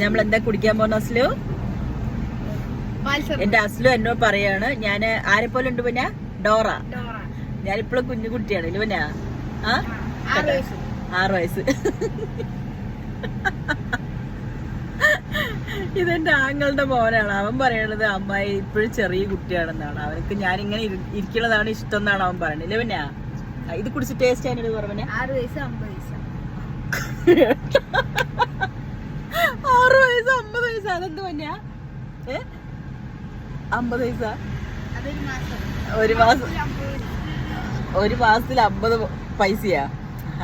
നമ്മൾ എന്താ കുടിക്കാൻ പോകുന്ന അസ്ലു? എന്റെ അസ്ലു എന്നോട് പറയാണ് ഞാൻ ആരെ പോലെ ഉണ്ട് പിന്നെ? ഡോറ. ഞാനിപ്പോഴും കുഞ്ഞു കുട്ടിയാണ് ഇല്ല പിന്നെ? ആറ് വയസ്സ്. ഇതെന്റെ ആങ്ങളുടെ മോനാണ്. അവൻ പറയണത് അമ്മായി ഇപ്പോഴും ചെറിയ കുട്ടിയാണെന്നാണ്. അവനക്ക് ഞാനിങ്ങനെ ഇങ്ങനെ ഇരിക്കണതാണ് ഇഷ്ടം എന്നാണ് അവൻ പറയണത് ഇല്ല പിന്നെ? ഇത് കുടിച്ച് ടേസ്റ്റ് ആയിട്ട് പറഞ്ഞു ആറ് വയസ്സ് അമ്പത് വയസ്സ് ആറ് വയസ്സ് അമ്പത് വയസ്സ് അതെന്ത് പഞ്ഞാ ഏ? അമ്പത് പൈസ? ഒരു മാസം. ഒരു മാസത്തിൽ അമ്പത് പൈസയാ?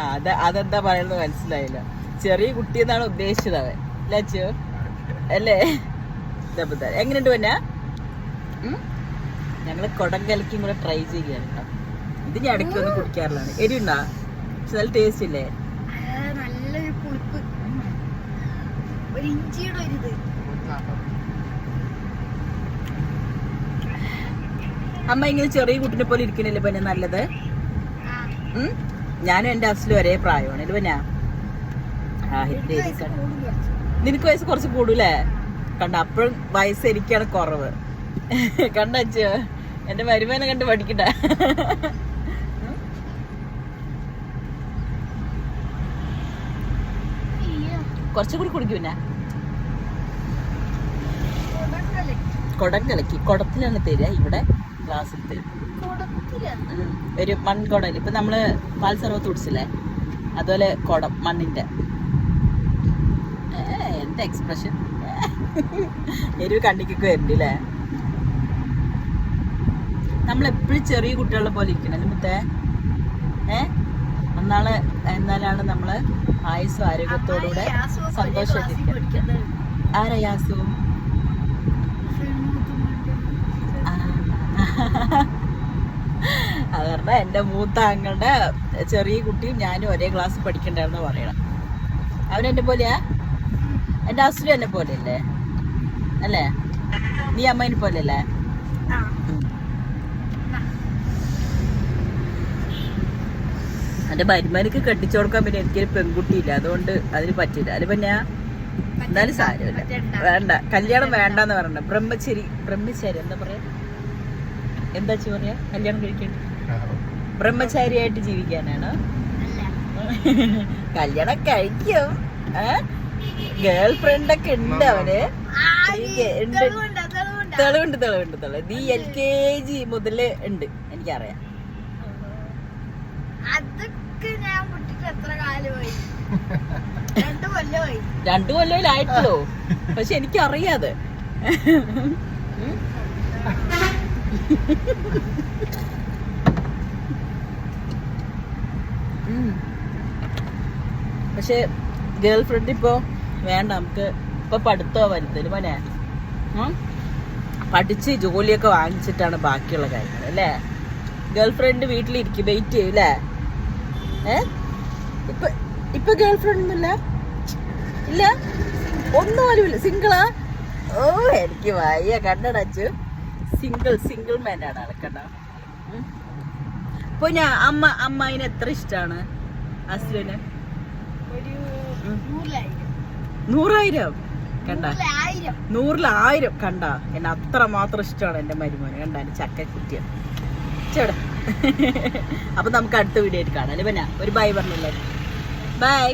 അത് അതെന്താ പറയുന്നത് മനസ്സിലായില്ല. ചെറിയ കുട്ടി എന്നാണ് ഉദ്ദേശിച്ചത് അവൻ. ലച്ചു അല്ലേ. എങ്ങനെയുണ്ട് പിന്നെ? ഞങ്ങൾ കുടം കലക്കിയും കൂടെ ട്രൈ ചെയ്യുകയാണ് കേട്ടോ. ഇത് ഞാൻ ഇടയ്ക്ക് ഒന്ന് കുടിക്കാറുള്ളതാണ്. എരിയുണ്ടാ പക്ഷെ നല്ല ടേസ്റ്റ് ഇല്ലേ? നല്ലൊരു പുളിപ്പ്. ഒരു ഇഞ്ചിയുടെ ഒരു ഇത് അമ്മ ഇങ്ങനെ ചെറിയ കുട്ടിനെ പോലെ ഇരിക്കണില്ലേ പിന്നെ നല്ലത്? ഞാനും എന്റെ അസിലും ഒരേ പ്രായമാണ് ഇത് പിന്നെ? നിനക്ക് വയസ്സ് കുറച്ച് കൂടൂലേ കണ്ട അപ്പോഴും വയസ്സ് എനിക്കാണ് കുറവ്. കണ്ട അച്ഛോ? എന്റെ വരുമാനം കണ്ട് പഠിക്കണ്ട. അയ്യോ, കുറച്ചും കൂടി കുടിക്കും പിന്നെ. കുടം കലക്കി കുടത്തിലാണ് തരിക ഇവിടെ ഗ്ലാസ്സിൽ തരും. ഒരു മൺകുടൽ ഇപ്പൊ നമ്മൾ പാൽ തുടിച്ചില്ലേ അതുപോലെ കുടം മണ്ണിന്റെ. എന്ത് എക്സ്പ്രഷൻ എരിവ് കണ്ണിക്കൊക്കെ വരുന്നുണ്ട് നമ്മൾ എപ്പോഴും ചെറിയ കുട്ടികളെ പോലെ ഇരിക്കണം മുത്തേ? ഏ? അന്നാൾ എന്നാലാണ് നമ്മൾ ആയുസ്സും ആരോഗ്യത്തോടുകൂടെ സന്തോഷം ഗ്യാസ് ഒക്കെ ഒരേ സന്തോഷമായിട്ടിരിക്കണം ക്ലാസ്സിൽ പഠിക്കുന്നത്. ആരാ യാസു അതുകൊണ്ട് എന്റെ മൂത്ത അങ്ങളുടെ ചെറിയ കുട്ടിയും ഞാനും ഒരേ ക്ലാസ് പഠിക്കണ്ടായിരുന്നു പറയണം. അവൻ എന്നെ പോലെയാ? എന്റെ അസുര എന്നെ പോലെയല്ലേ? അല്ലേ? നീ അമ്മേനെ പോലെയല്ലേ? എന്റെ മരുമാനിക്ക് കെട്ടിച്ചു കൊടുക്കാൻ പിന്നെ എനിക്കൊരു പെൺകുട്ടിയില്ല. അതുകൊണ്ട് അതിന് പറ്റില്ല അത് പിന്നെ എന്നാലും സാരമില്ല. വേണ്ട. കല്യാണം വേണ്ടെന്ന് പറയണ്ട ബ്രഹ്മചരി ബ്രഹ്മചരി എന്താ പറയാ? എന്താ ചോറിയ കല്യാണം കഴിക്കേണ്ടി ബ്രഹ്മചാരിയായിട്ട് ജീവിക്കാനാണ്? അല്ല. കല്യാണം കഴിക്കും. ഗേൾ ഫ്രണ്ട് ഒക്കെ ഉണ്ട്. അവന്. തെളിവുണ്ട്, തെളിവുണ്ട്. തെളിവ് നീ എൽ കെ ജി മുതൽ ഉണ്ട് എനിക്കറിയാം. ഞാൻ വിട്ടിട്ട് എത്ര കാലമായി രണ്ടു കൊല്ലോ രണ്ടു കൊല്ലമായിട്ടുള്ളൂ പക്ഷെ എനിക്കറിയാതെ പക്ഷെ ഗേൾ ഫ്രണ്ട് ഇപ്പോ വേണ്ട നമുക്ക് ഇപ്പൊ പഠിത്തോ വരുത്തൽ മോനെ. പഠിച്ച് ജോലിയൊക്കെ വാങ്ങിച്ചിട്ടാണ് ബാക്കിയുള്ള കാര്യങ്ങൾ അല്ലേ? ഗേൾ ഫ്രണ്ട് വീട്ടിലിരിക്കും വെയിറ്റ് ചെയ്യും അല്ലേ? ഏ? ഇപ്പൊ ഇപ്പൊ ഗേൾ ഫ്രണ്ട് ഒന്നുമില്ല? ഇല്ല? ഒന്നും ഇല്ല സിംഗിളാ ഓ എനിക്ക് വയ്യ കണ്ടടച്ചു സിംഗിൾ സിംഗിൾ മാൻ ആണ് അപ്പൊ ഞാൻ അമ്മ അമ്മായിന് എത്ര ഇഷ്ടാണ്? അസ്ലിന് നൂറായിരം? കണ്ട? നൂറിലായിരം. കണ്ട? എന്നെ അത്ര മാത്രം ഇഷ്ടമാണ് എന്റെ മരുമോനെ. കണ്ട എന്റെ ചക്ക കുട്ടിയ. ചേടാ അപ്പൊ നമുക്ക് അടുത്ത വീഡിയോ ആയിട്ട് കാണാം. അല്ലേ പിന്നെ ഒരു ബൈ പറഞ്ഞല്ലേ? ബൈ